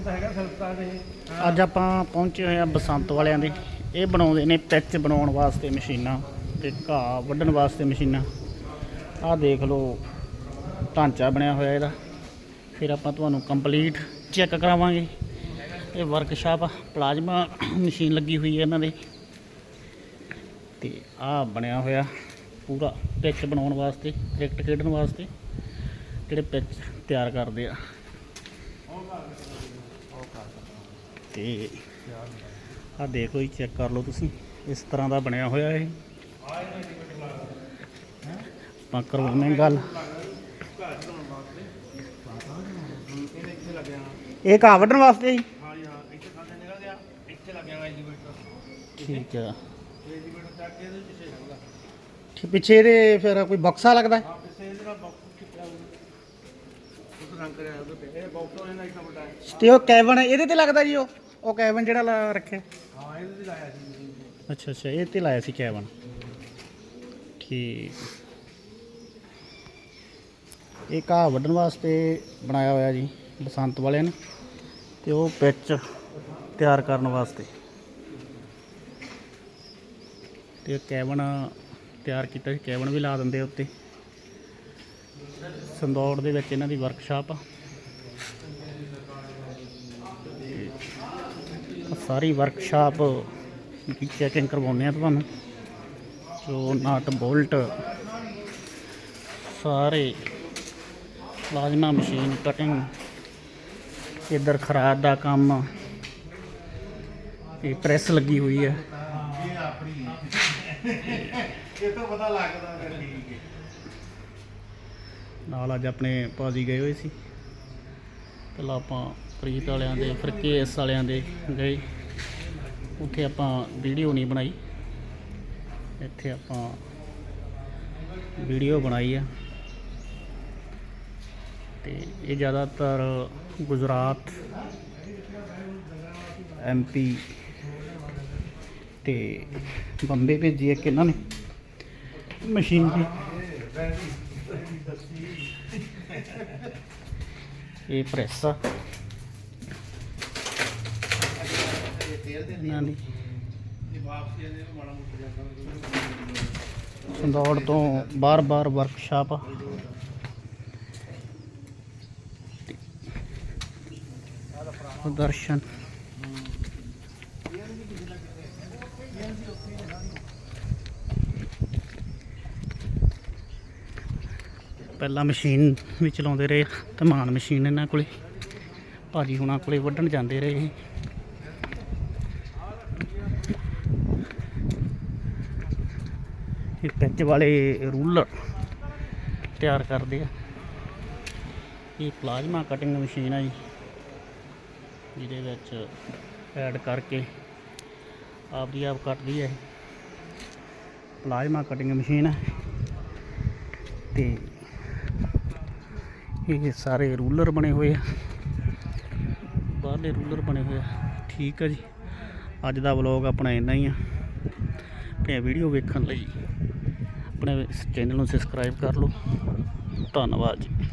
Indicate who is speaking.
Speaker 1: System ਤਾਂ ਹੈਗਾ ਸਿਲਕਾਂ ਦੇ
Speaker 2: ਅੱਜ ਆਪਾਂ ਪਹੁੰਚੇ ਹੋਏ ਆ ਬਸੰਤ ਵਾਲਿਆਂ ਦੇ। ਇਹ ਬਣਾਉਂਦੇ ਨੇ ਪਿੱਚ ਬਣਾਉਣ ਵਾਸਤੇ ਮਸ਼ੀਨਾਂ ਤੇ ਘਾਹ ਵੱਢਣ ਵਾਸਤੇ ਮਸ਼ੀਨਾਂ। ਆਹ ਦੇਖ ਲਓ, ਢਾਂਚਾ ਬਣਿਆ ਹੋਇਆ ਇਹਦਾ। ਫਿਰ ਆਪਾਂ ਤੁਹਾਨੂੰ ਕੰਪਲੀਟ ਚੈੱਕ ਕਰਾਵਾਂਗੇ। ਇਹ ਵਰਕਸ਼ਾਪ ਪਲਾਜ਼ਮਾ ਮਸ਼ੀਨ ਲੱਗੀ ਹੋਈ ਹੈ ਇਹਨਾਂ ਦੇ। ਤੇ ਆਹ ਬਣਿਆ ਹੋਇਆ ਪੂਰਾ ਪਿੱਚ ਬਣਾਉਣ ਵਾਸਤੇ, ਕ੍ਰਿਕਟ ਖੇਡਣ ਵਾਸਤੇ, ਜਿਹੜੇ ਪਿੱਚ ਤਿਆਰ ਕਰਦੇ ਆ। ਤੇ ਆਹ ਦੇਖੋ ਜੀ ਚੈੱਕ ਕਰ ਲਓ ਤੁਸੀਂ। ਇਸ ਤਰ੍ਹਾਂ ਦਾ ਬਣਿਆ ਹੋਇਆ ਇਹ। ਆਪਾਂ ਕਰਵਾਉਂਦੇ ਗੱਲ। ਇਹ ਘਾਹ ਵੱਢਣ ਵਾਸਤੇ ਜੀ।
Speaker 1: ਜੀ ਹਾਂ
Speaker 2: ਠੀਕ ਆ
Speaker 1: ਪਿੱਛੇ
Speaker 2: ਠੀਕ ਇਹਦੇ ਫਿਰ ਕੋਈ ਬਕਸਾ ਲੱਗਦਾ? ਹੈ?
Speaker 1: ਹਾਂ ਪਿੱਛੇ ਇਹਦੇ ਨਾਲ ਬਾਕਸ ਕਿੱਥੇ ਆਊਗਾ ਉਸ ਰੰਗ ਕਰਿਆ ਉਹਦੇ ਤੇ। ਇਹ ਬਾਕਸ ਇਹਨਾਂ ਇੱਕ ਵੱਡਾ ਹੈ
Speaker 2: ਤੇ ਉਹ ਕੈਬਨ ਇਹਦੇ ਤੇ ਲੱਗਦਾ ਜੀ ਉਹ? ਉਹ ਕੈਬਨ ਜਿਹੜਾ ਲਾ ਰੱਖਿਆ।
Speaker 1: ਹਾਂ ਇਹਦੇ ਤੇ ਲਾਇਆ ਸੀ ਮਸ਼ੀਨ ਤੇ।
Speaker 2: ਅੱਛਾ ਅੱਛਾ ਇਹ ਤੇ ਲਾਇਆ ਸੀ ਕੈਬਨ ਠੀਕ। ਇਹ ਘਾਹ ਵੱਢਣ ਵਾਸਤੇ ਬਣਾਇਆ ਹੋਇਆ ਜੀ ਬਸੰਤ ਵਾਲਿਆਂ ਨੇ। ਤੇ ਉਹ ਪਿੱਚ ਤਿਆਰ ਕਰਨ ਵਾਸਤੇ। ਤੇ ਕੈਬਨ ਤਿਆਰ ਕੀਤਾ ਸੀ। ਕੈਬਨ ਵੀ ਲਾ ਦਿੰਦੇ ਆ ਉੱਤੇ। ਸੰਦੌੜ ਦੇ ਵਿੱਚ ਇਹਨਾਂ ਦੀ ਵਰਕਸ਼ਾਪ ਆ। ਸਾਰੀ ਵਰਕਸ਼ਾਪ ਦੀ ਚੈਕਿੰਗ ਕਰਵਾਉਂਦੇ ਆ ਤੁਹਾਨੂੰ। ਜੋ ਨਟ ਬੋਲਟ, ਸਾਰੇ ਪਲਾਜ਼ਮਾ ਮਸ਼ੀਨ ਕਟਿੰਗ ਇਧਰ ਖਰਾਦ ਦਾ ਕੰਮ ਇਹ ਪ੍ਰੈਸ ਲੱਗੀ ਹੋਈ ਹੈ।
Speaker 1: ਇਹ ਤਾਂ ਪਤਾ ਲੱਗਦਾ ਠੀਕ ਹੈ
Speaker 2: ਨਾਲ ਅੱਜ ਆਪਣੇ ਭਾਜੀ ਗਏ ਹੋਏ ਸੀ। ਪਹਿਲਾਂ ਆਪਾਂ ਪ੍ਰੀਤ ਵਾਲਿਆਂ ਦੇ, ਫਿਰ ਕੇਐਸ ਵਾਲਿਆਂ ਦੇ ਗਏ। ਉੱਥੇ ਆਪਾਂ ਵੀਡੀਓ ਨਹੀਂ ਬਣਾਈ। ਇੱਥੇ ਆਪਾਂ ਵੀਡੀਓ ਬਣਾਈ ਆ। ਤੇ ਇਹ ਜ਼ਿਆਦਾਤਰ ਗੁਜਰਾਤ ਐਮਪੀ ਤੇ ਬੰਬੇ ਭੇਜੀ ਹੈ ਕਿ ਇਹਨਾਂ ਨੇ। ਮਸ਼ੀਨ ਦੀ। ਇਹ ਪ੍ਰੈਸ ਆ। ਇਹਨਾਂ ਦੀ ਸੰਦੌੜ ਤੋਂ ਬਾਰ-ਬਾਰ ਵਰਕਸ਼ਾਪ ਆ। ਦਰਸ਼ਨ। ਪਹਿਲਾਂ ਮਸ਼ੀਨ ਵੀ ਚਲਾਉਂਦੇ ਰਹੇ ਧਮਾਨ ਮਸ਼ੀਨ ਇਹਨਾਂ ਕੋਲੇ। ਭਾਜੀ ਹੁਣਾਂ ਕੋਲੇ ਵੱਢਣ ਜਾਂਦੇ ਰਹੇ ਇਹ। ਇਹ ਵਾਲੇ ਰੂਲਰ ਤਿਆਰ ਕਰਦੇ ਆ। ਇਹ ਪਲਾਜ਼ਮਾ ਕਟਿੰਗ ਮਸ਼ੀਨ ਆ ਜੀ, ਜਿਹਦੇ ਵਿੱਚ ਐਡ ਕਰਕੇ ਆਪਦੀ ਆਪ ਕੱਟਦੀ ਹੈ ਪਲਾਜ਼ਮਾ ਕਟਿੰਗ ਮਸ਼ੀਨ ਹੈ ਤੇ ਇਹ ਸਾਰੇ ਰੂਲਰ ਬਣੇ ਹੋਏ ਆ। ਬਾਹਰਲੇ ਰੂਲਰ ਬਣੇ ਹੋਏ ਆ। ਠੀਕ ਆ ਜੀ। ਅੱਜ ਦਾ ਵਲੌਗ ਆਪਣਾ ਇੰਨਾ ਹੀ ਆ ਤੇ ਵੀਡੀਓ ਵੇਖਣ ਲਈ ਆਪਣੇ ਚੈਨਲ ਨੂੰ ਸਬਸਕ੍ਰਾਈਬ ਕਰ ਲਓ। ਧੰਨਵਾਦ ਜੀ।